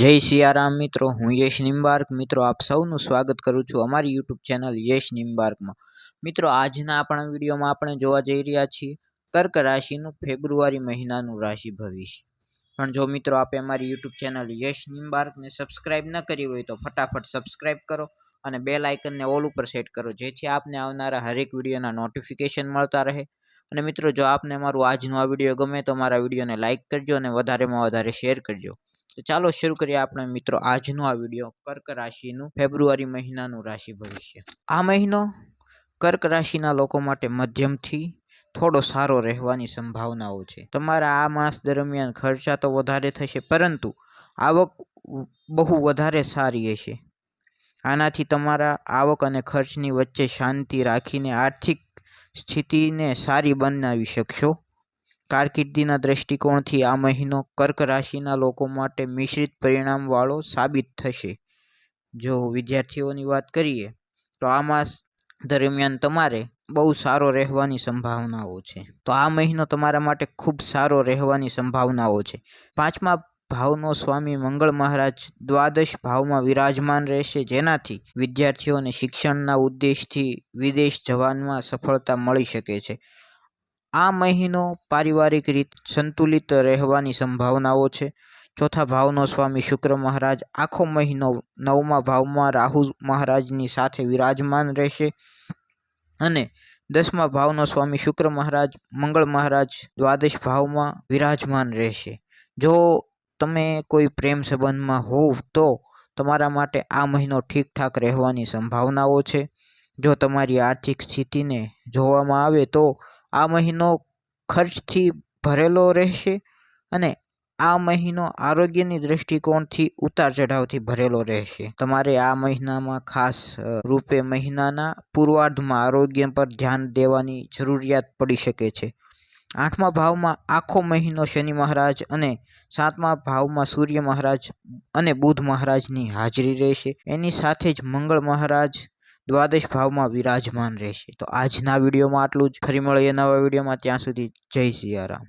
જય સિયારામ મિત્રો, હું યશ નિમ્બાર્ક મિત્રો, આપ સૌનું સ્વાગત કરું છું અમારી યુટ્યુબ ચેનલ યશ નિમ્બાર્કમાં મિત્રો, આજના આપણા વિડીયોમાં આપણે જોવા જઈ રહ્યા છીએ કર્ક રાશિનું ફેબ્રુઆરી મહિનાનું રાશિ ભવિષ્ય. પણ જો મિત્રો, આપે અમારી યુટ્યુબ ચેનલ યશ નિમ્બાર્કને સબસ્ક્રાઇબ ન કરી હોય તો ફટાફટ સબસ્ક્રાઇબ કરો અને બે લાઇકનને ઓલ ઉપર સેટ કરો, જેથી આપને આવનારા હરેક વિડીયોના નોટિફિકેશન મળતા રહે. અને મિત્રો, જો આપને મારું આજનો આ વીડિયો ગમે તો મારા વિડીયોને લાઇક કરજો અને વધારેમાં વધારે શેર કરજો. તો ચાલો શરૂ કરીએ આપણે મિત્રો આજનો આ વીડિયો કર્ક રાશિનું ફેબ્રુઆરી મહિનાનું રાશિ ભવિષ્ય. આ મહિનો કર્ક રાશિના લોકો માટે મધ્યમથી થોડો સારો રહેવાની સંભાવનાઓ છે. તમારા આ માસ દરમિયાન ખર્ચા તો વધારે થશે, પરંતુ આવક બહુ વધારે સારી હશે. આનાથી તમારા આવક અને ખર્ચની વચ્ચે શાંતિ રાખીને આર્થિક સ્થિતિને સારી બનાવી શકશો. કારકિર્દીના દ્રષ્ટિકોણથી આ મહિનો કર્ક રાશિના લોકો માટે મિશ્રિત પરિણામવાળો સાબિત થશે. જો વિદ્યાર્થીઓની વાત કરીએ, તો આ માસ દરમિયાન તમારે બહુ સારો રહેવાની સંભાવનાઓ છે. તો આ મહિનો તમારા માટે ખૂબ સારો રહેવાની સંભાવનાઓ છે. પાંચમા ભાવનો સ્વામી મંગળ મહારાજ દ્વાદશ ભાવમાં વિરાજમાન રહેશે, જેનાથી વિદ્યાર્થીઓને શિક્ષણના ઉદ્દેશથી વિદેશ જવાનમાં સફળતા મળી શકે છે. આ મહિનો પારિવારિક રીત સંતુલિત રહેવાની સંભાવનાઓ છે. ચોથા ભાવનો સ્વામી શુક્ર મહારાજ આખો મહિનો નવમા ભાવમાં રાહુ મહારાજની સાથે વિરાજમાન રહેશે અને દસમા ભાવનો સ્વામી શુક્ર મહારાજ મંગળ મહારાજ દ્વાદશ ભાવમાં વિરાજમાન રહેશે. જો તમે કોઈ પ્રેમ સંબંધમાં હોવ તો તમારા માટે આ મહિનો ઠીકઠાક રહેવાની સંભાવનાઓ છે. જો તમારી આર્થિક સ્થિતિને જોવામાં આવે તો આ મહિનો ખર્ચથી ભરેલો રહેશે અને આ મહિનો આરોગ્યની દૃષ્ટિકોણથી ઉતાર ચઢાવથી ભરેલો રહેશે. તમારે આ મહિનામાં ખાસ રૂપે મહિનાના પૂર્વાર્ધમાં આરોગ્ય પર ધ્યાન દેવાની જરૂરિયાત પડી શકે છે. આઠમા ભાવમાં આખો મહિનો શનિ મહારાજ અને સાતમા ભાવમાં સૂર્ય મહારાજ અને બુધ મહારાજની હાજરી રહેશે. એની સાથે જ મંગળ મહારાજ દ્વાદશ ભાવમાં વિરાજમાન રહેશે. તો આજના વિડીયોમાં આટલું જ. ફરી મળીએ નવા વિડીયોમાં. ત્યાં સુધી જય સિયારામ.